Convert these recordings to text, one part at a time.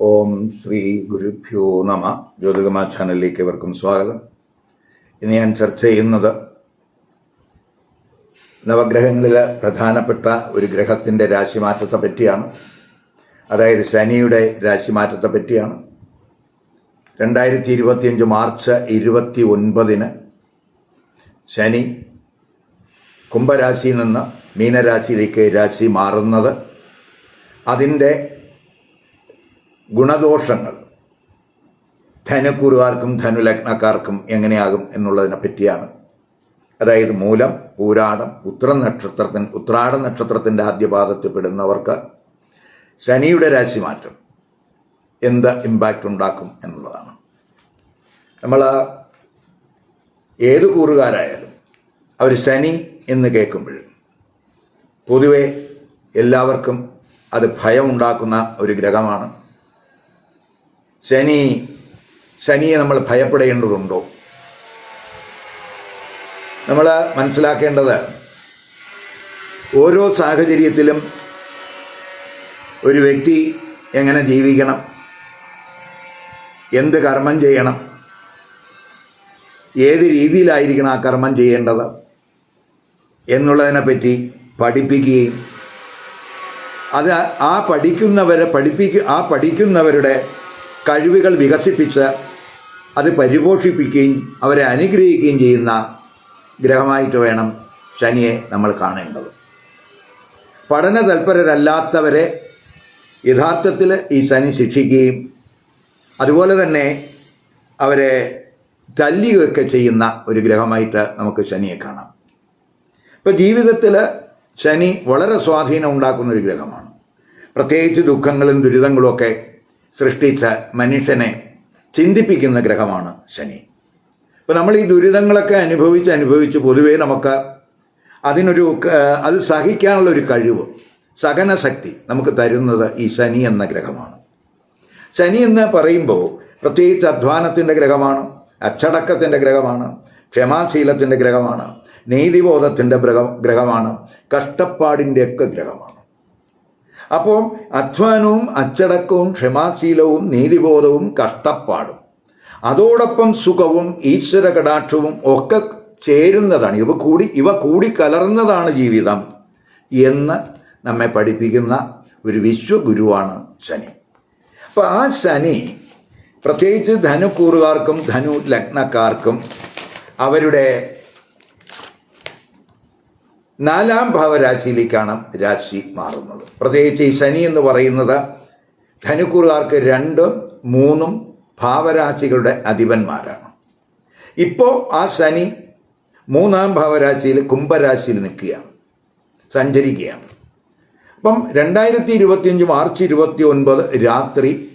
ഓം ശ്രീ ഗുരുഭ്യോ നമ. ജ്യോതികമാ ചാനലിലേക്ക് ഇവർക്കും സ്വാഗതം. ഇന്ന് ഞാൻ ചർച്ച ചെയ്യുന്നത് നവഗ്രഹങ്ങളിൽ പ്രധാനപ്പെട്ട ഒരു ഗ്രഹത്തിന്റെ രാശിമാറ്റത്തെ പറ്റിയാണ്. അതായത് ശനിയുടെ രാശിമാറ്റത്തെ പറ്റിയാണ്. രണ്ടായിരത്തി ഇരുപത്തിയഞ്ച് മാർച്ച് ഇരുപത്തി ഒൻപതിന് ശനി കുംഭരാശിയിൽ നിന്ന് മീനരാശിയിലേക്ക് രാശി മാറുന്നത്. അതിന്റെ ഗുണദോഷങ്ങൾ. ധനുക്കുറുകാർക്കും ധനുലഗ്നക്കാർക്കും എങ്ങനെയാകും എന്നുള്ളതിനെ പറ്റിയാണ്. അതായത് മൂലം പൂരാടം ഉത്ര നക്ഷത്രത്തിന് ഉത്രാട നക്ഷത്രത്തിന്റെ ആദ്യപാദത്തിൽ പെടുന്നവർക്ക് ശനിയുടെ രാശിമാറ്റം എന്ത് ഇമ്പാക്റ്റ് ഉണ്ടാക്കും എന്നുള്ളതാണ്. നമ്മൾ ഏത് കൂറുകാരായാലും അവർ ശനി എന്ന് കേൾക്കുമ്പോൾ പൊതുവെ എല്ലാവർക്കും അത് ഭയമുണ്ടാക്കുന്ന ഒരു ഗ്രഹമാണ്. ശനി ശനിയെ നമ്മൾ ഭയപ്പെടേണ്ടതുണ്ടോ? നമ്മൾ മനസ്സിലാക്കേണ്ടത് ഓരോ സാഹചര്യത്തിലും ഒരു വ്യക്തി എങ്ങനെ ജീവിക്കണം? എന്ത് കർമ്മം ചെയ്യണം? ഏത് രീതിയിലായിരിക്കണം ആ കർമ്മം ചെയ്യേണ്ടത്? എന്നുള്ളതിനെപ്പറ്റി പഠിപ്പിക്കുകയും അത് ആ പഠിക്കുന്നവരെ പഠിപ്പിക്കുക ആ പഠിക്കുന്നവരുടെ കഴിവുകൾ വികസിപ്പിച്ച് അത് പരിപോഷിപ്പിക്കുകയും അവരെ അനുഗ്രഹിക്കുകയും ചെയ്യുന്ന ഗ്രഹമായിട്ട് വേണം ശനിയെ നമ്മൾ കാണേണ്ടത്. പഠന തൽപരരല്ലാത്തവരെ യഥാർത്ഥത്തിൽ ഈ ശനി ശിക്ഷിക്കുകയും അതുപോലെ തന്നെ അവരെ തല്ലിയൊക്കെ ചെയ്യുന്ന ഒരു ഗ്രഹമായിട്ട് നമുക്ക് ശനിയെ കാണാം. ഇപ്പോൾ ജീവിതത്തിൽ ശനി വളരെ സ്വാധീനം ഉണ്ടാക്കുന്ന ഒരു ഗ്രഹമാണ്. പ്രത്യേകിച്ച് ദുഃഖങ്ങളും ദുരിതങ്ങളും ഒക്കെ സൃഷ്ടിച്ച മനുഷ്യനെ ചിന്തിപ്പിക്കുന്ന ഗ്രഹമാണ് ശനി. അപ്പോൾ നമ്മൾ ഈ ദുരിതങ്ങളൊക്കെ അനുഭവിച്ച് അനുഭവിച്ച് പൊതുവേ നമുക്ക് അതിനൊരു അത് സഹിക്കാനുള്ള ഒരു കഴിവ് സഹനശക്തി നമുക്ക് തരുന്നത് ഈ ശനി എന്ന ഗ്രഹമാണ്. ശനി എന്ന് പറയുമ്പോൾ പ്രത്യേകിച്ച് അധ്വാനത്തിന്റെ ഗ്രഹമാണ് അച്ചടക്കത്തിന്റെ ഗ്രഹമാണ് ക്ഷമാശീലത്തിന്റെ ഗ്രഹമാണ് നീതിബോധത്തിന്റെ ഗ്രഹ ഗ്രഹമാണ് കഷ്ടപ്പാടിന്റെയൊക്കെ ഗ്രഹമാണ്. അപ്പോൾ അധ്വാനവും അച്ചടക്കവും ക്ഷമാശീലവും നീതിബോധവും കഷ്ടപ്പാടും. അതോടൊപ്പം സുഖവും ഈശ്വര കടാക്ഷവും ഒക്കെ ചേരുന്നതാണ്. ഇവ കൂടി ഇവ കൂടി കലർന്നതാണ് ജീവിതം എന്ന് നമ്മെ പഠിപ്പിക്കുന്ന ഒരു വിശ്വഗുരുവാണ് ശനി. അപ്പോൾ ആ ശനി പ്രത്യേകിച്ച് ധനുക്കൂറുകാർക്കും ധനു ലഗ്നക്കാർക്കും അവരുടെ നാലാം ഭാവരാശിയിലേക്കാണ് രാശി മാറുന്നത്. പ്രത്യേകിച്ച് ഈ ശനി എന്ന് പറയുന്നത് ധനുക്കൂറുകാർക്ക് രണ്ടും മൂന്നും ഭാവരാശികളുടെ അധിപന്മാരാണ്. ഇപ്പോൾ ആ ശനി മൂന്നാം ഭാവരാശിയിൽ കുംഭരാശിയിൽ നിൽക്കുകയാണ്. സഞ്ചരിക്കുകയാണ്. അപ്പം രണ്ടായിരത്തി ഇരുപത്തിയഞ്ച് മാർച്ച് ഇരുപത്തി ഒൻപത് രാത്രി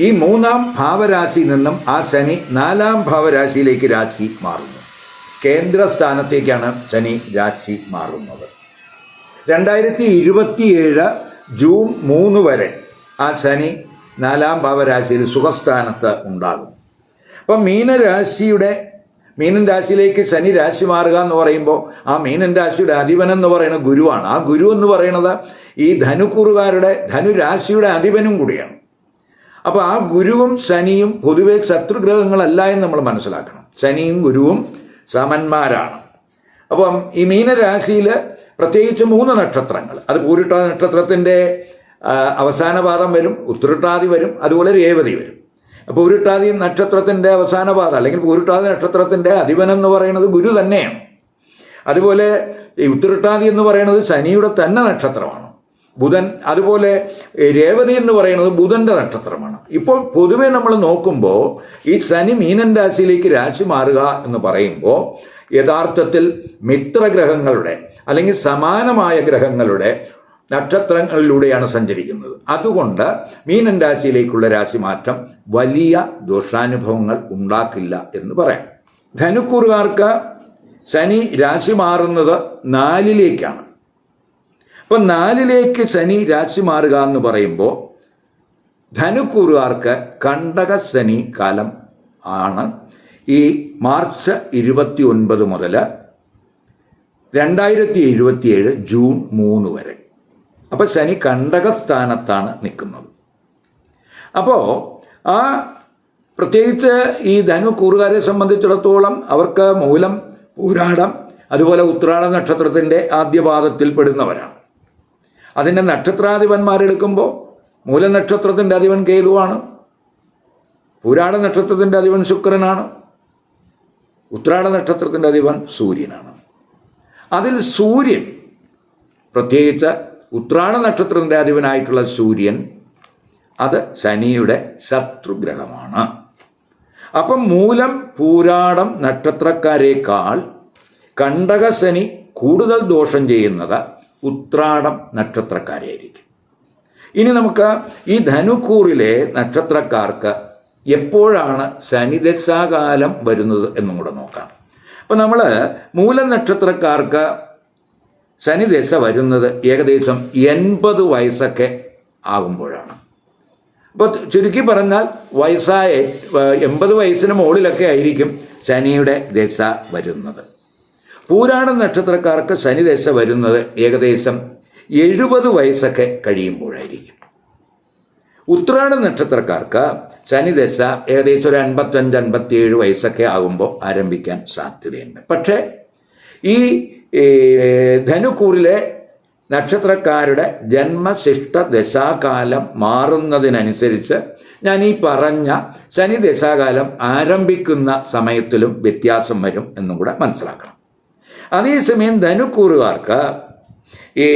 ഈ മൂന്നാം ഭാവരാശിയിൽ നിന്നും ആ ശനി നാലാം ഭാവരാശിയിലേക്ക് രാശി മാറുന്നു. കേന്ദ്രസ്ഥാനത്തേക്കാണ് ശനി രാശി മാറുന്നത്. രണ്ടായിരത്തി ഇരുപത്തിയേഴ് ജൂൺ മൂന്ന് വരെ ആ ശനി നാലാം ഭാവരാശിയിൽ സുഖസ്ഥാനത്ത് ഉണ്ടാകും. അപ്പം മീനരാശിയുടെ മീനൻ രാശിയിലേക്ക് ശനി രാശി മാറുക എന്ന് പറയുമ്പോൾ ആ മീനൻ രാശിയുടെ അധിപൻ എന്ന് പറയുന്ന ഗുരുവാണ്. ആ ഗുരു എന്ന് പറയുന്നത് ഈ ധനുക്കുറുകാരുടെ ധനുരാശിയുടെ അധിപനും കൂടിയാണ്. അപ്പോൾ ആ ഗുരുവും ശനിയും പൊതുവെ ശത്രുഗ്രഹങ്ങളല്ല എന്ന് നമ്മൾ മനസ്സിലാക്കണം. ശനിയും ഗുരുവും സമന്മാരാണ്. അപ്പം ഈ മീനരാശിയിൽ പ്രത്യേകിച്ച് മൂന്ന് നക്ഷത്രങ്ങൾ. അത് പൂരിട്ട നക്ഷത്രത്തിന്റെ അവസാന പാദം വരും ഉത്തരട്ടാതി വരും അതുപോലെ രേവതി വരും. അപ്പോൾ ഉരുട്ടാതി നക്ഷത്രത്തിന്റെ അവസാന പാദം അല്ലെങ്കിൽ പൂരിട്ടാതി നക്ഷത്രത്തിന്റെ അധിപനെന്ന് പറയുന്നത് ഗുരു തന്നെയാണ്. അതുപോലെ ഈ ഉത്തരട്ടാതി എന്ന് പറയുന്നത് ശനിയുടെ തന്നെ നക്ഷത്രമാണ്. ബുധൻ അതുപോലെ രേവതി എന്ന് പറയുന്നത് ബുധന്റെ നക്ഷത്രമാണ്. ഇപ്പോൾ പൊതുവെ നമ്മൾ നോക്കുമ്പോൾ ഈ ശനി മീനൻ രാശിയിലേക്ക് രാശി മാറുക എന്ന് പറയുമ്പോൾ യഥാർത്ഥത്തിൽ മിത്രഗ്രഹങ്ങളുടെ അല്ലെങ്കിൽ സമാനമായ ഗ്രഹങ്ങളുടെ നക്ഷത്രങ്ങളിലൂടെയാണ് സഞ്ചരിക്കുന്നത്. അതുകൊണ്ട് മീനൻ രാശിയിലേക്കുള്ള രാശി മാറ്റം വലിയ ദോഷാനുഭവങ്ങൾ ഉണ്ടാക്കില്ല എന്ന് പറയാം. ധനുക്കൂറുകാർക്ക് ശനി രാശി മാറുന്നത് നാലിലേക്കാണ്. അപ്പൊ നാലിലേക്ക് ശനി രാശി മാറുക എന്ന് പറയുമ്പോൾ ധനുക്കൂറുകാർക്ക് കണ്ടക ശനി കാലം ആണ്. ഈ മാർച്ച് ഇരുപത്തി ഒൻപത് മുതൽ രണ്ടായിരത്തി എഴുപത്തിയേഴ് ജൂൺ മൂന്ന് വരെ. അപ്പൊ ശനി കണ്ടകസ്ഥാനത്താണ് നിൽക്കുന്നത്. അപ്പോൾ ആ പ്രത്യേകിച്ച് ഈ ധനു കൂറുകാരെ സംബന്ധിച്ചിടത്തോളം അവർക്ക് മൂലം പൂരാടം അതുപോലെ ഉത്രാട നക്ഷത്രത്തിന്റെ ആദ്യപാദത്തിൽ പെടുന്നവരാണ്. അതിന്റെ നക്ഷത്രാധിപന്മാരെടുക്കുമ്പോൾ മൂലനക്ഷത്രത്തിന്റെ അധിപൻ കേതുവാണ്. പൂരാട നക്ഷത്രത്തിന്റെ അധിപൻ ശുക്രനാണ്. ഉത്രാട നക്ഷത്രത്തിന്റെ അധിപൻ സൂര്യനാണ്. അതിൽ സൂര്യൻ പ്രത്യേകിച്ച് ഉത്രാട നക്ഷത്രത്തിന്റെ അധിപനായിട്ടുള്ള സൂര്യൻ അത് ശനിയുടെ ശത്രുഗ്രഹമാണ്. അപ്പം മൂലം പൂരാടം നക്ഷത്രക്കാരേക്കാൾ കണ്ടകശനി കൂടുതൽ ദോഷം ചെയ്യുന്നത് ഉത്രാടം നക്ഷത്രക്കാരെയായിരിക്കും. ഇനി നമുക്ക് ഈ ധനുക്കൂറിലെ നക്ഷത്രക്കാർക്ക് എപ്പോഴാണ് ശനിദശാകാലം വരുന്നത് എന്നും കൂടെ നോക്കാം. അപ്പം നമ്മൾ മൂല നക്ഷത്രക്കാർക്ക് ശനിദശ വരുന്നത് ഏകദേശം എൺപത് വയസ്സൊക്കെ ആകുമ്പോഴാണ്. അപ്പോൾ ചുരുക്കി പറഞ്ഞാൽ വയസ്സായ എൺപത് വയസ്സിന് മുകളിലൊക്കെ ആയിരിക്കും ശനിയുടെ ദശ വരുന്നത്. പൂരാട നക്ഷത്രക്കാർക്ക് ശനിദശ വരുന്നത് ഏകദേശം എഴുപത് വയസ്സൊക്കെ കഴിയുമ്പോഴായിരിക്കും. ഉത്രാട നക്ഷത്രക്കാർക്ക് ശനിദശ ഏകദേശം ഒരു അൻപത്തഞ്ച് അൻപത്തിയേഴ് വയസ്സൊക്കെ ആകുമ്പോൾ ആരംഭിക്കാൻ സാധ്യതയുണ്ട്. പക്ഷേ ഈ ധനുക്കൂറിലെ നക്ഷത്രക്കാരുടെ ജന്മശിഷ്ട ദശാകാലം മാറുന്നതിനനുസരിച്ച് ഞാൻ ഈ പറഞ്ഞ ശനി ദശാകാലം ആരംഭിക്കുന്ന സമയത്തിലും വ്യത്യാസം വരും എന്നും കൂടെ മനസ്സിലാക്കണം. അതേസമയം ധനുക്കൂറുകാർക്ക് ഈ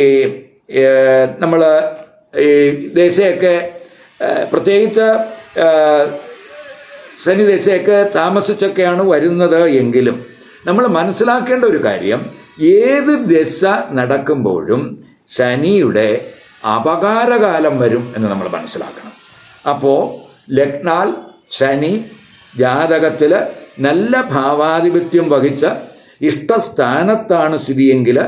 നമ്മൾ ഈ ദേശയൊക്കെ പ്രത്യേകിച്ച് ശനി ദേശയൊക്കെ താമസിച്ചൊക്കെയാണ് വരുന്നത് എങ്കിലും നമ്മൾ മനസ്സിലാക്കേണ്ട ഒരു കാര്യം ഏത് ദശ നടക്കുമ്പോഴും ശനിയുടെ അപകാരകാലം വരും എന്ന് നമ്മൾ മനസ്സിലാക്കണം. അപ്പോൾ ലഗ്നാൽ ശനി ജാതകത്തിൽ നല്ല ഭാവാധിപത്യം വഹിച്ച ഇഷ്ടസ്ഥാനത്താണ് സ്ഥിതിയെങ്കിൽ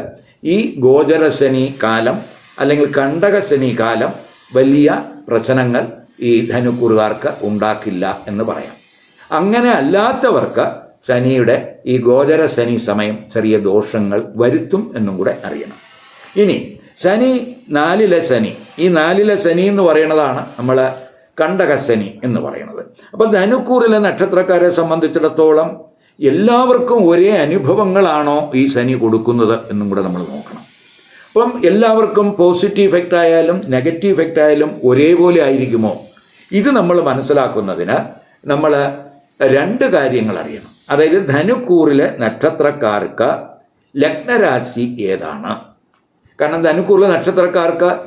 ഈ ഗോചരശനി കാലം അല്ലെങ്കിൽ കണ്ടകശനി കാലം വലിയ പ്രശ്നങ്ങൾ ഈ ധനുക്കൂറുകാർക്ക് ഉണ്ടാക്കില്ല എന്ന് പറയാം. അങ്ങനെ അല്ലാത്തവർക്ക് ശനിയുടെ ഈ ഗോചര ശനി സമയം ചെറിയ ദോഷങ്ങൾ വരുത്തും എന്നും കൂടെ അറിയണം. ഇനി ശനി നാലിലെ ശനി ഈ നാലിലെ ശനി എന്ന് പറയുന്നതാണ് നമ്മൾ കണ്ടകശനി എന്ന് പറയുന്നത്. അപ്പം ധനുക്കൂറിലെ നക്ഷത്രക്കാരെ സംബന്ധിച്ചിടത്തോളം എല്ലാവർക്കും ഒരേ അനുഭവങ്ങളാണോ ഈ ശനി കൊടുക്കുന്നത് എന്നും കൂടെ നമ്മൾ നോക്കണം. അപ്പം എല്ലാവർക്കും പോസിറ്റീവ് ഇഫക്റ്റ് ആയാലും നെഗറ്റീവ് ഇഫക്റ്റ് ആയാലും ഒരേപോലെ ആയിരിക്കുമോ? ഇത് നമ്മൾ മനസ്സിലാക്കുന്നതിന് നമ്മൾ രണ്ട് കാര്യങ്ങൾ അറിയണം. അതായത് ധനുക്കൂറിലെ നക്ഷത്രക്കാർക്ക് ലഗ്നരാശി ഏതാണ്? കാരണം ധനുക്കൂറിലെ നക്ഷത്രക്കാർക്ക്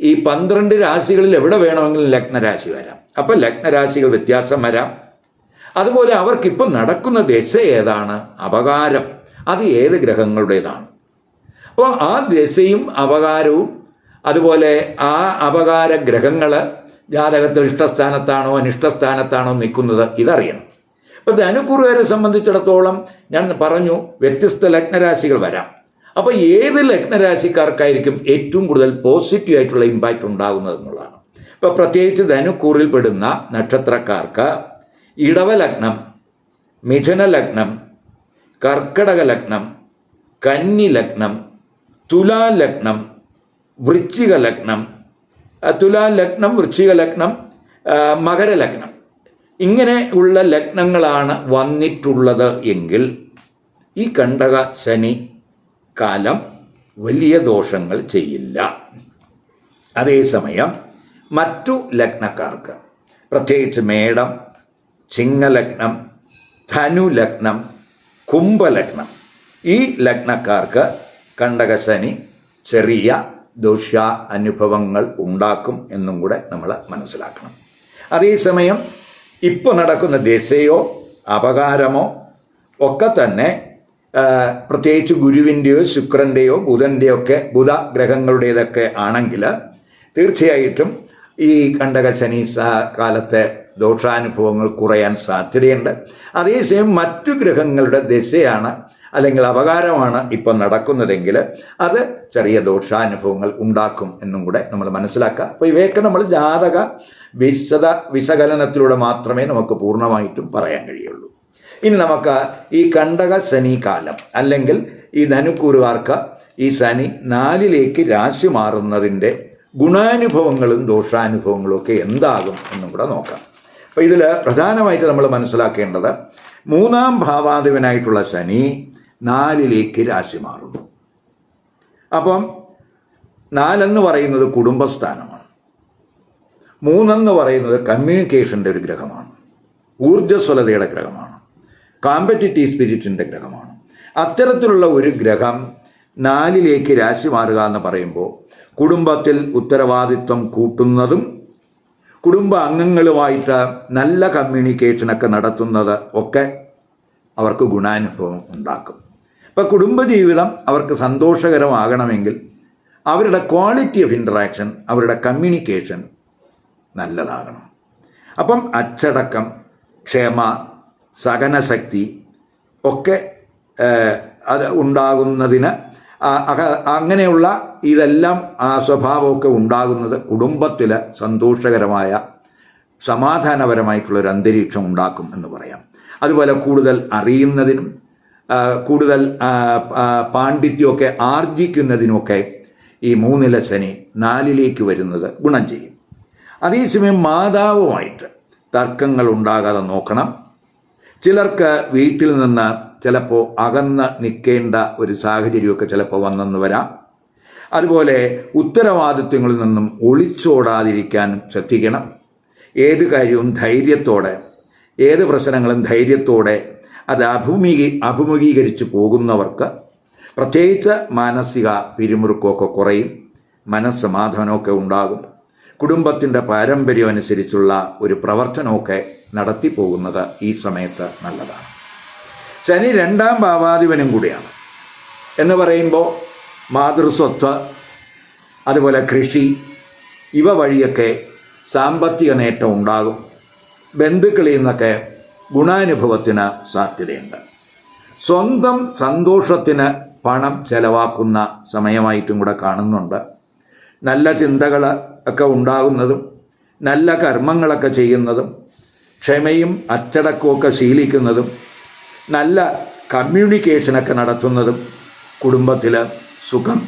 ഈ പന്ത്രണ്ട് രാശികളിൽ എവിടെ വേണമെങ്കിലും ലഗ്നരാശി വരാം. അപ്പം ലഗ്നരാശികൾ വ്യത്യാസം വരാം. അതുപോലെ അവർക്കിപ്പം നടക്കുന്ന ദശ ഏതാണ്? അപകാരം. അത് ഏത് ഗ്രഹങ്ങളുടേതാണ്? അപ്പോൾ ആ ദശയും അപകാരവും അതുപോലെ ആ അപകാര ഗ്രഹങ്ങൾ ജാതകത്തിൽ ഇഷ്ടസ്ഥാനത്താണോ അനിഷ്ടസ്ഥാനത്താണോ നിൽക്കുന്നത് ഇതറിയണം. അപ്പോൾ ധനുക്കുറുകാരെ സംബന്ധിച്ചിടത്തോളം ഞാൻ പറഞ്ഞു വ്യത്യസ്ത ലഗ്നരാശികൾ വരാം. അപ്പോൾ ഏത് ലഗ്നരാശിക്കാർക്കായിരിക്കും ഏറ്റവും കൂടുതൽ പോസിറ്റീവ് ആയിട്ടുള്ള ഇമ്പാക്റ്റ് ഉണ്ടാകുന്നത് എന്നുള്ളതാണ്. ഇപ്പോൾ പ്രത്യേകിച്ച് ധനുക്കൂറിൽ പെടുന്ന നക്ഷത്രക്കാർക്ക് ഇടവ മിഥുനലഗ്നം മിഥുന ലഗ്നം കർക്കടക ലഗ്നം കന്നി ലഗ്നം തുലാ ലഗ്നം വൃശ്ചിക ലഗ്നം തുലാലഗ്നം തുലാ ലഗ്നം വൃശ്ചിക ലഗ്നം മകരലഗ്നം. മകര ഇങ്ങനെ ഉള്ള ലഗ്നങ്ങളാണ് വന്നിട്ടുള്ളത് എങ്കിൽ ഈ കണ്ടക ശനി കാലം വലിയ ദോഷങ്ങൾ ചെയ്യില്ല. അതേസമയം മറ്റു ലഗ്നക്കാർക്ക് പ്രത്യേകിച്ച് മേടം ചിങ്ങലഗ്നം ധനുലഗ്നം കുംഭലഗ്നം. ഈ ലഗ്നക്കാർക്ക് കണ്ടകശനി ചെറിയ ദോഷ അനുഭവങ്ങൾ ഉണ്ടാക്കും എന്നും കൂടെ നമ്മൾ മനസ്സിലാക്കണം. അതേസമയം ഇപ്പോൾ നടക്കുന്ന ദിശയോ അപകാരമോ ഒക്കെ തന്നെ പ്രത്യേകിച്ച് ഗുരുവിന്റെയോ ശുക്രന്റെയോ ബുധന്റെയോ ഒക്കെ ബുധ ഗ്രഹങ്ങളുടേതൊക്കെ ആണെങ്കിൽ തീർച്ചയായിട്ടും ഈ കണ്ടകശനി സ- കാലത്തെ ദോഷാനുഭവങ്ങൾ കുറയാൻ സാധ്യതയുണ്ട്. അതേസമയം മറ്റു ഗ്രഹങ്ങളുടെ ദശയാണ് അല്ലെങ്കിൽ അപകാരമാണ് ഇപ്പം നടക്കുന്നതെങ്കിൽ അത് ചെറിയ ദോഷാനുഭവങ്ങൾ ഉണ്ടാക്കും എന്നും കൂടെ നമ്മൾ മനസ്സിലാക്കുക. അപ്പോൾ ഇവയൊക്കെ നമ്മൾ ജാതക വിശദ വിശകലനത്തിലൂടെ മാത്രമേ നമുക്ക് പൂർണമായിട്ടും പറയാൻ കഴിയുള്ളൂ. ഇനി നമുക്ക് ഈ കണ്ടക ശനി കാലം അല്ലെങ്കിൽ ഈ ധനുക്കൂറുകാർക്ക് ഈ ശനി നാലിലേക്ക് രാശി മാറുന്നതിന്റെ ഗുണാനുഭവങ്ങളും ദോഷാനുഭവങ്ങളും ഒക്കെ എന്താകും എന്നും കൂടെ നോക്കാം. അപ്പോൾ ഇതിൽ പ്രധാനമായിട്ട് നമ്മൾ മനസ്സിലാക്കേണ്ടത് മൂന്നാം ഭാവാധിപനായിട്ടുള്ള ശനി നാലിലേക്ക് രാശി മാറുന്നു. അപ്പം നാലെന്ന് പറയുന്നത് കുടുംബസ്ഥാനമാണ്. മൂന്നെന്ന് പറയുന്നത് കമ്മ്യൂണിക്കേഷന്റെ ഒരു ഗ്രഹമാണ്. ഊർജസ്വലതയുടെ ഗ്രഹമാണ്. കാമ്പറ്റിറ്റീവ് സ്പിരിറ്റിന്റെ ഗ്രഹമാണ്. അത്തരത്തിലുള്ള ഒരു ഗ്രഹം നാലിലേക്ക് രാശി മാറുക എന്ന് പറയുമ്പോൾ കുടുംബത്തിൽ ഉത്തരവാദിത്വം കൂട്ടുന്നതും കുടുംബ അംഗങ്ങളുമായിട്ട് നല്ല കമ്മ്യൂണിക്കേഷനൊക്കെ നടത്തുന്നത് ഒക്കെ അവർക്ക് ഗുണാനുഭവം ഉണ്ടാക്കും. ഇപ്പം കുടുംബജീവിതം അവർക്ക് സന്തോഷകരമാകണമെങ്കിൽ അവരുടെ ക്വാളിറ്റി ഓഫ് ഇൻട്രാക്ഷൻ അവരുടെ കമ്മ്യൂണിക്കേഷൻ നല്ലതാകണം. അപ്പം അച്ചടക്കം ക്ഷമ സഹനശക്തി ഒക്കെ അത് ഉണ്ടാകുന്നതിന് അങ്ങനെയുള്ള ഇതെല്ലാം ആ സ്വഭാവമൊക്കെ ഉണ്ടാകുന്നത് കുടുംബത്തിൽ സന്തോഷകരമായ സമാധാനപരമായിട്ടുള്ള ഒരു അന്തരീക്ഷം ഉണ്ടാക്കും എന്ന് പറയാം. അതുപോലെ കൂടുതൽ അറിയുന്നതിനും കൂടുതൽ പാണ്ഡിത്യമൊക്കെ ആർജിക്കുന്നതിനുമൊക്കെ ഈ മൂന്നില ശനി നാലിലേക്ക് വരുന്നത് ഗുണം ചെയ്യും. അതേസമയം മാതാവുമായിട്ട് തർക്കങ്ങൾ ഉണ്ടാകാതെ നോക്കണം. ചിലർക്ക് വീട്ടിൽ നിന്ന് ചിലപ്പോൾ അകന്ന് നിൽക്കേണ്ട ഒരു സാഹചര്യമൊക്കെ ചിലപ്പോൾ വന്നെന്ന് വരാം. അതുപോലെ ഉത്തരവാദിത്വങ്ങളിൽ നിന്നും ഒളിച്ചോടാതിരിക്കാൻ ശ്രദ്ധിക്കണം. ഏത് കാര്യവും ധൈര്യത്തോടെ ഏത് പ്രശ്നങ്ങളും ധൈര്യത്തോടെ അത് അഭിമുഖീ അഭിമുഖീകരിച്ച് പോകുന്നവർക്ക് പ്രത്യേകിച്ച് മാനസിക പിരിമുറുക്കമൊക്കെ കുറയും മനസ്സമാധാനമൊക്കെ ഉണ്ടാകും. കുടുംബത്തിന്റെ പാരമ്പര്യം അനുസരിച്ചുള്ള ഒരു പ്രവർത്തനമൊക്കെ നടത്തി പോകുന്നത് ഈ സമയത്ത് നല്ലതാണ്. ശനി രണ്ടാം ഭാവാധിപനും കൂടിയാണ്. എന്ന് പറയുമ്പോൾ മാതൃസ്വത്വ അതുപോലെ കൃഷി ഇവ വഴിയൊക്കെ സാമ്പത്തിക നേട്ടം ഉണ്ടാകും. ബന്ധുക്കളിൽ നിന്നൊക്കെ ഗുണാനുഭവത്തിന് സാധ്യതയുണ്ട്. സ്വന്തം സന്തോഷത്തിന് പണം ചെലവാക്കുന്ന സമയമായിട്ടും കൂടെ കാണുന്നുണ്ട്. നല്ല ചിന്തകൾ ഒക്കെ ഉണ്ടാകുന്നതും നല്ല കർമ്മങ്ങളൊക്കെ ചെയ്യുന്നതും ക്ഷമയും അച്ചടക്കമൊക്കെ ശീലിക്കുന്നതും നല്ല കമ്മ്യൂണിക്കേഷനൊക്കെ നടത്തുന്നതും കുടുംബത്തിൽ സുഖം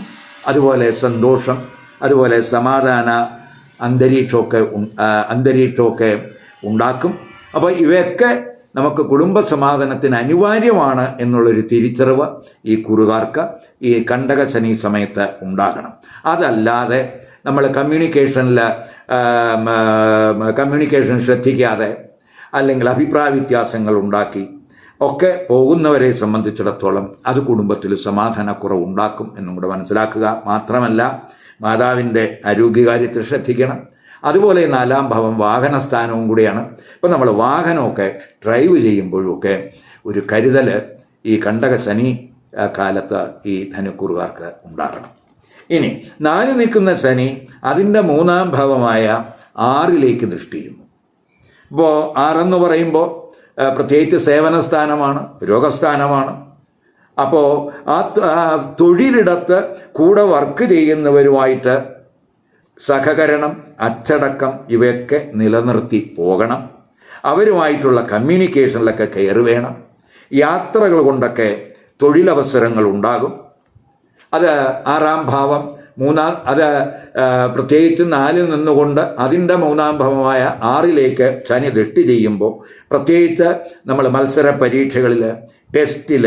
അതുപോലെ സന്തോഷം അതുപോലെ സമാധാന അന്തരീക്ഷമൊക്കെ അന്തരീക്ഷമൊക്കെ ഉണ്ടാക്കും. അപ്പോൾ ഇവയൊക്കെ നമുക്ക് കുടുംബ സമാധാനത്തിന് അനിവാര്യമാണ് എന്നുള്ളൊരു തിരിച്ചറിവ് ഈ കുറുകാർക്ക് ഈ കണ്ടക ശനി സമയത്ത് ഉണ്ടാകണം. അതല്ലാതെ നമ്മൾ കമ്മ്യൂണിക്കേഷനിൽ കമ്മ്യൂണിക്കേഷൻ ശ്രദ്ധിക്കാതെ അല്ലെങ്കിൽ അഭിപ്രായ വ്യത്യാസങ്ങൾ ഉണ്ടാക്കി ഒക്കെ പോകുന്നവരെ സംബന്ധിച്ചിടത്തോളം അത് കുടുംബത്തിൽ സമാധാനക്കുറവ് ഉണ്ടാക്കും എന്നും കൂടെ മനസ്സിലാക്കുക. മാത്രമല്ല മാതാവിന്റെ ആരോഗ്യകാര്യത്തിൽ ശ്രദ്ധിക്കണം. അതുപോലെ നാലാം ഭാവം വാഹനസ്ഥാനവും കൂടിയാണ്. ഇപ്പം നമ്മൾ വാഹനമൊക്കെ ഡ്രൈവ് ചെയ്യുമ്പോഴൊക്കെ ഒരു കരുതൽ ഈ കണ്ടക ശനി കാലത്ത് ഈ ധനുക്കൂറുകാർക്ക് ഉണ്ടാകണം. ഇനി നാല് നിൽക്കുന്ന ശനി അതിന്റെ മൂന്നാം ഭാവമായ ആറിലേക്ക് അപ്പോൾ ഇപ്പോൾ ആറെന്ന് പറയുമ്പോൾ പ്രത്യേകിച്ച് സേവന സ്ഥാനമാണ് രോഗസ്ഥാനമാണ് അപ്പോൾ ആ തൊഴിലിടത്ത് കൂടെ വർക്ക് ചെയ്യുന്നവരുമായിട്ട് സഹകരണം അച്ചടക്കം ഇവയൊക്കെ നിലനിർത്തി പോകണം. അവരുമായിട്ടുള്ള കമ്മ്യൂണിക്കേഷനിലൊക്കെ കയറി വേണം. യാത്രകൾ കൊണ്ടൊക്കെ തൊഴിലവസരങ്ങൾ ഉണ്ടാകും. അത് ആറാം ഭാവം മൂന്നാം അത് പ്രത്യേകിച്ച് നാലിൽ നിന്നുകൊണ്ട് അതിന്റെ മൂന്നാം ഭവമായ ആറിലേക്ക് ശനി ദൃഷ്ടി ചെയ്യുമ്പോൾ പ്രത്യേകിച്ച് നമ്മൾ മത്സര പരീക്ഷകളിൽ ടെസ്റ്റിൽ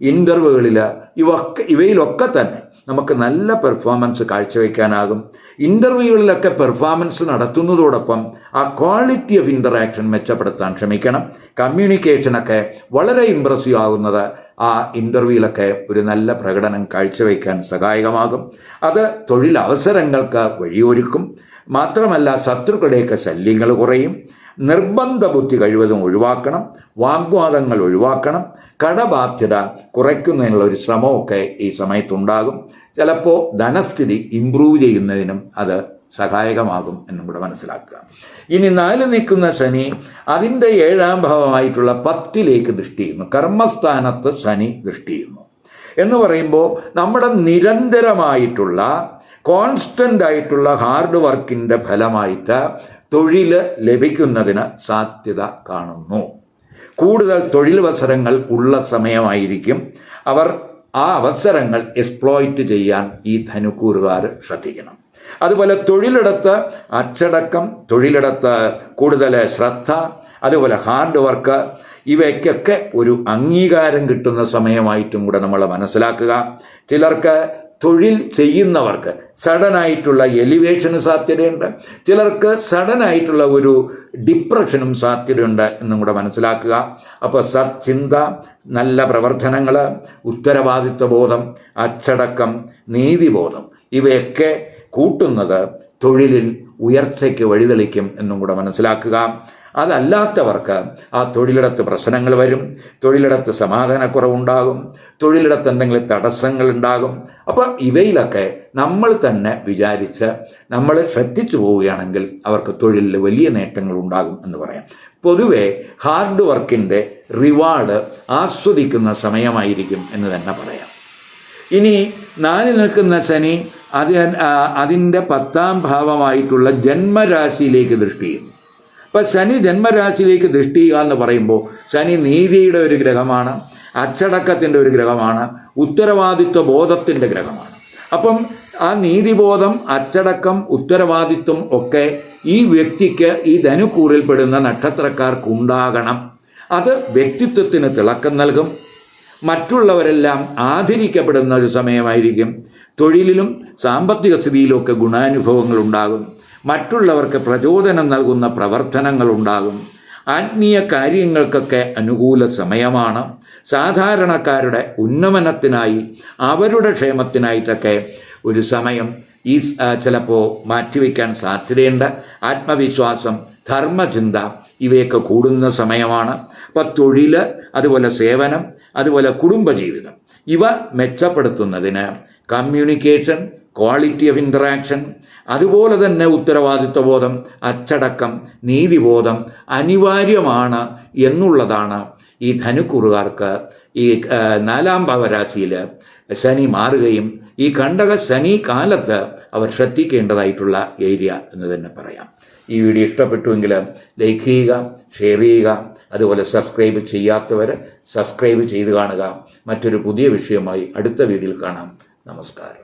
ഇന്റർവ്യൂകളിൽ ഇവ ഇവയിലൊക്കെ തന്നെ നമുക്ക് നല്ല പെർഫോമൻസ് കാഴ്ചവെക്കാനാകും. ഇന്റർവ്യൂകളിലൊക്കെ പെർഫോമൻസ് നടത്തുന്നതോടൊപ്പം ആ ക്വാളിറ്റി ഓഫ് ഇന്ററാക്ഷൻ മെച്ചപ്പെടുത്താൻ ശ്രമിക്കണം. കമ്മ്യൂണിക്കേഷനൊക്കെ വളരെ ഇമ്പ്രസീവ് ആകുന്നത് ആ ഇന്റർവ്യൂവിലൊക്കെ ഒരു നല്ല പ്രകടനം കാഴ്ചവെക്കാൻ സഹായകമാകും. അത് തൊഴിലവസരങ്ങൾക്ക് വഴിയൊരുക്കും. മാത്രമല്ല ശത്രുക്കളുടെയൊക്കെ ശല്യങ്ങൾ കുറയും. നിർബന്ധ ബുദ്ധി കഴിവതും ഒഴിവാക്കണം. വാഗ്വാദങ്ങൾ ഒഴിവാക്കണം. കടബാധ്യത കുറയ്ക്കുന്നതിനുള്ള ഒരു ശ്രമമൊക്കെ ഈ സമയത്തുണ്ടാകും. ചിലപ്പോൾ ധനസ്ഥിതി ഇമ്പ്രൂവ് ചെയ്യുന്നതിനും അത് സഹായകമാകും എന്നും കൂടെ മനസ്സിലാക്കുക. ഇനി നാല് നിൽക്കുന്ന ശനി അതിന്റെ ഏഴാം ഭാവമായിട്ടുള്ള പത്തിലേക്ക് ദൃഷ്ടി ചെയ്യുന്നു. കർമ്മസ്ഥാനത്ത് ശനി ദൃഷ്ടി ചെയ്യുന്നു. എന്ന് പറയുമ്പോൾ നമ്മുടെ നിരന്തരമായിട്ടുള്ള കോൺസ്റ്റന്റ് ആയിട്ടുള്ള ഹാർഡ് വർക്കിന്റെ ഫലമായിട്ട് തൊഴിൽ ലഭിക്കുന്നതിന് സാധ്യത കാണുന്നു. കൂടുതൽ തൊഴിലവസരങ്ങൾ ഉള്ള സമയമായിരിക്കും അവർ ആ അവസരങ്ങൾ എക്സ്പ്ലോയിറ്റ് ചെയ്യാൻ ഈ ധനുക്കൂറുകാർ ശ്രദ്ധിക്കണം. അതുപോലെ തൊഴിലിടത്ത് അച്ചടക്കം തൊഴിലിടത്ത് കൂടുതൽ ശ്രദ്ധ അതുപോലെ ഹാർഡ് വർക്ക് ഇവയ്ക്കൊക്കെ ഒരു അംഗീകാരം കിട്ടുന്ന സമയമായിട്ടും കൂടെ നമ്മൾ മനസ്സിലാക്കുക. ചിലർക്ക് തൊഴിൽ ചെയ്യുന്നവർക്ക് സഡനായിട്ടുള്ള എലിവേഷന് സാധ്യതയുണ്ട്. ചിലർക്ക് സഡനായിട്ടുള്ള ഒരു ഡിപ്രഷനും സാധ്യതയുണ്ട് എന്നും കൂടെ മനസ്സിലാക്കുക. അപ്പോൾ സച്ചിന്ത നല്ല പ്രവർത്തനങ്ങൾ ഉത്തരവാദിത്വ ബോധം അച്ചടക്കം നീതിബോധം ഇവയൊക്കെ കൂട്ടുന്നത് തൊഴിലിൽ ഉയർച്ചയ്ക്ക് വഴിതെളിക്കും എന്നും കൂടെ മനസ്സിലാക്കുക. അതല്ലാത്തവർക്ക് ആ തൊഴിലിടത്ത് പ്രശ്നങ്ങൾ വരും തൊഴിലിടത്ത് സമാധാനക്കുറവുണ്ടാകും തൊഴിലിടത്ത് എന്തെങ്കിലും തടസ്സങ്ങൾ ഉണ്ടാകും. അപ്പം ഇവയിലൊക്കെ നമ്മൾ തന്നെ വിചാരിച്ച് നമ്മൾ ശ്രദ്ധിച്ചു പോവുകയാണെങ്കിൽ അവർക്ക് തൊഴിലിൽ വലിയ നേട്ടങ്ങൾ ഉണ്ടാകും എന്ന് പറയാം. പൊതുവെ ഹാർഡ് വർക്കിന്റെ റിവാർഡ് ആസ്വദിക്കുന്ന സമയമായിരിക്കും എന്ന് തന്നെ പറയാം. ഇനി നാല് നിൽക്കുന്ന ശനി അത് അതിന്റെ പത്താം ഭാവമായിട്ടുള്ള ജന്മരാശിയിലേക്ക് ദൃഷ്ടി ചെയ്യുന്നു. അപ്പം ശനി ജന്മരാശിയിലേക്ക് ദൃഷ്ടി ചെയ്യുക എന്ന് പറയുമ്പോൾ ശനി നീതിയുടെ ഒരു ഗ്രഹമാണ് അച്ചടക്കത്തിന്റെ ഒരു ഗ്രഹമാണ് ഉത്തരവാദിത്വ ബോധത്തിന്റെ ഗ്രഹമാണ്. അപ്പം ആ നീതിബോധം അച്ചടക്കം ഉത്തരവാദിത്വം ഒക്കെ ഈ വ്യക്തിക്ക് ഈ ധനുക്കൂറിൽപ്പെടുന്ന നക്ഷത്രക്കാർക്കുണ്ടാകണം. അത് വ്യക്തിത്വത്തിന് തിളക്കം നൽകും. മറ്റുള്ളവരെല്ലാം ആദരിക്കപ്പെടുന്ന ഒരു സമയമായിരിക്കും. തൊഴിലിലും സാമ്പത്തിക സ്ഥിതിയിലുമൊക്കെ ഗുണാനുഭവങ്ങൾ ഉണ്ടാകും. മറ്റുള്ളവർക്ക് പ്രചോദനം നൽകുന്ന പ്രവർത്തനങ്ങൾ ഉണ്ടാകും. ആത്മീയ കാര്യങ്ങൾക്കൊക്കെ അനുകൂല സമയമാണ്. സാധാരണക്കാരുടെ ഉന്നമനത്തിനായി അവരുടെ ക്ഷേമത്തിനായിട്ടൊക്കെ ഒരു സമയം ഈ ചിലപ്പോൾ മാറ്റിവെക്കാൻ സാധ്യതയുണ്ട്. ആത്മവിശ്വാസം ധർമ്മചിന്ത ഇവയൊക്കെ കൂടുന്ന സമയമാണ്. അപ്പോൾ തൊഴിൽ അതുപോലെ സേവനം അതുപോലെ കുടുംബജീവിതം ഇവ മെച്ചപ്പെടുത്തുന്നതിന് കമ്മ്യൂണിക്കേഷൻ ക്വാളിറ്റി ഓഫ് ഇന്ററാക്ഷൻ അതുപോലെ തന്നെ ഉത്തരവാദിത്വബോധം അച്ചടക്കം നീതിബോധം അനിവാര്യമാണ് എന്നുള്ളതാണ് ഈ ധനുക്കുറുകാർക്ക് ഈ നാലാം ഭാവരാശിയിൽ ശനി മാറുകയും ഈ കണ്ടക ശനി കാലത്ത് അവർ ശ്രദ്ധിക്കേണ്ടതായിട്ടുള്ള ഏരിയ എന്ന് തന്നെ പറയാം. ഈ വീഡിയോ ഇഷ്ടപ്പെട്ടുവെങ്കിൽ ലൈക്ക് ചെയ്യുക ഷെയർ ചെയ്യുക അതുപോലെ സബ്സ്ക്രൈബ് ചെയ്യാത്തവർ സബ്സ്ക്രൈബ് ചെയ്ത് കാണുക. മറ്റൊരു പുതിയ വിഷയമായി അടുത്ത വീഡിയോയിൽ കാണാം. നമസ്കാരം.